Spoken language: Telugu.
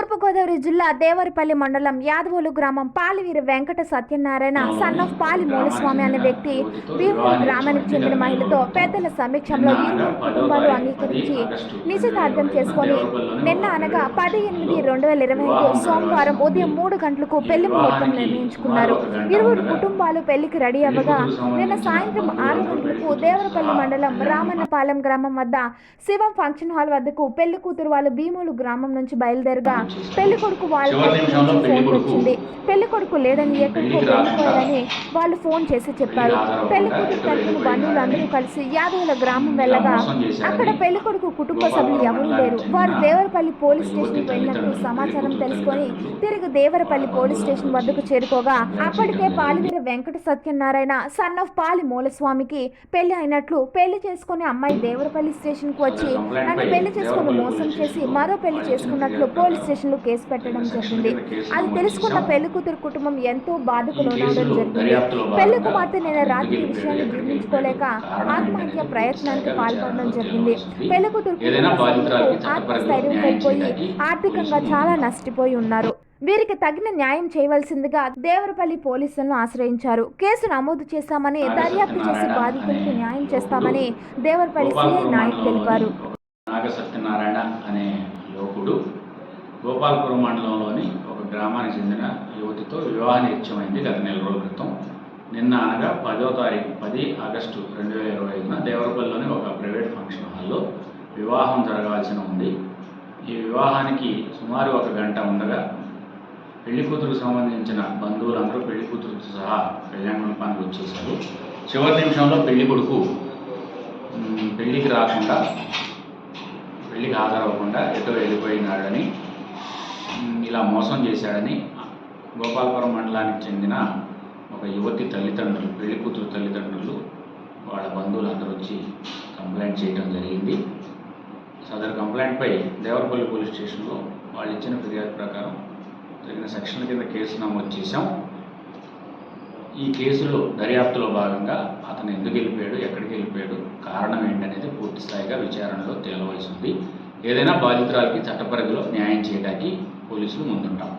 తూర్పుగోదావరి జిల్లా దేవరపల్లి మండలం యాదవోలు గ్రామం పాలివీర వెంకట సత్యనారాయణ సన్ ఆఫ్ పాలి మూలస్వామి అనే వ్యక్తి భీముల గ్రామానికి చెందిన మహిళతో పెద్దల సమీక్షంలో ఇరువురు కుటుంబాలు అంగీకరించి నిశ్చితార్థం చేసుకొని నిన్న అనగా పది ఎనిమిది రెండు వేల ఇరవై ఐదు సోమవారం ఉదయం మూడు గంటలకు పెళ్ళి ముహూర్తం నిర్ణయించుకున్నారు. ఇరువురు కుటుంబాలు పెళ్ళికి రెడీ అవ్వగా నిన్న సాయంత్రం ఆరు గంటలకు దేవరపల్లి మండలం రామన్నపాలెం గ్రామం వద్ద శివం ఫంక్షన్ హాల్ వద్దకు పెళ్ళి కూతురు వాళ్ళు భీములు గ్రామం నుంచి బయలుదేరగా పెళ్ళి కొడుకు వాళ్ళ చివరి నిమిషంలో ఫోన్ పెళ్ళి కొడుకు కొడుకు లేదని ఎక్కడికో వెళ్ళిపోయారని వాళ్ళు ఫోన్ చేసి చెప్పారు. పెళ్ళి కూతురు తరపున బంధువులు అందరూ కలిసి యాదవుల గ్రామం వెళ్ళగా అక్కడ పెళ్ళి కొడుకు కుటుంబ సభ్యులు ఎవరూ లేరు. వారు దేవరపల్లి పోలీస్ స్టేషన్ వెళ్ళినట్లు సమాచారం తెలుసుకొని తిరిగి దేవరపల్లి పోలీస్ స్టేషన్ వద్దకు చేరుకోగా అప్పటికే పాలివీర వెంకట సత్యనారాయణ సన్ ఆఫ్ పాలి మూలస్వామికి పెళ్ళి అయినట్లు పెళ్ళి చేసుకుని అమ్మాయి దేవరపల్లి స్టేషన్కు వచ్చి నన్ను పెళ్ళి చేసుకుని మోసం చేసి మరో పెళ్ళి చేసుకున్నట్లు పోలీస్ స్టేషన్ లో కేసు పెట్టడం జరిగింది. అది తెలుసుకున్న పెళ్ళి కూతురు కుటుంబం ఎంతో బాధకు లోనవడం జరిగింది. పెళ్ళి కుమార్తె నేను రాత్రి విషయాన్ని జీర్ణించుకోలేక ఆత్మహత్య ప్రయత్నానికి పాల్పడడం జరిగింది. పెళ్ళి కూతురు ఆత్మస్థైర్యం కోల్పోయి ఆర్థికంగా చాలా నష్టపోయి ఉన్నారు. వీరికి తగిన న్యాయం చేయవలసిందిగా దేవరపల్లి పోలీసులను ఆశ్రయించారు. కేసు నమోదు చేశామని దర్యాప్తు చేసి బాధితులకు న్యాయం చేస్తామని దేవరపల్లి సిఐ నాయక్ తెలిపారు. నాగ సత్యనారాయణ అనే యువకుడు గోపాల్పురం మండలంలోని ఒక గ్రామానికి చెందిన యువతితో వివాహ నిత్యమైంది గత నెల రోజుల క్రితం. నిన్న అనగా పదో తారీఖు పది ఆగస్టు రెండు వేల ఇరవై ఐదున దేవరపల్లిలోని ఒక ప్రైవేట్ ఫంక్షన్ హాల్లో వివాహం జరగాల్సిన ఉంది. ఈ వివాహానికి సుమారు ఒక గంట ఉండగా పెళ్ళి కూతురుకు సంబంధించిన బంధువులందరూ పెళ్ళి కూతురుతో సహా కళ్యాణ మండపానికి వచ్చేసారు చివరి నిమిషంలో పెళ్ళి కొడుకు పెళ్ళికి రాకుండా పెళ్ళికి హాజరవ్వకుండా ఎటో వెళ్ళిపోయినాడని ఇలా మోసం చేశాడని గోపాలపురం మండలానికి చెందిన ఒక యువతి తల్లిదండ్రులు పెళ్ళి కూతురు తల్లిదండ్రులు వాళ్ళ బంధువులు అందరూ వచ్చి కంప్లైంట్ చేయడం జరిగింది. సదరు కంప్లైంట్పై దేవరపల్లి పోలీస్ స్టేషన్లో వాళ్ళు ఇచ్చిన ఫిర్యాదు ప్రకారం జరిగిన సెక్షన్ల కింద కేసు నమోదు చేశాం. ఈ కేసులో దర్యాప్తులో భాగంగా అతను ఎందుకు వెళ్ళిపోయాడు ఎక్కడికి వెళ్ళిపోయాడు కారణం ఏంటనేది పూర్తి స్థాయిగా విచారణలో తేలవలసి ఉంది. ఏదైనా బాధితురాలకి చట్టపరిధిలో న్యాయం చేయడానికి పోలీసులు ముందుంటాం.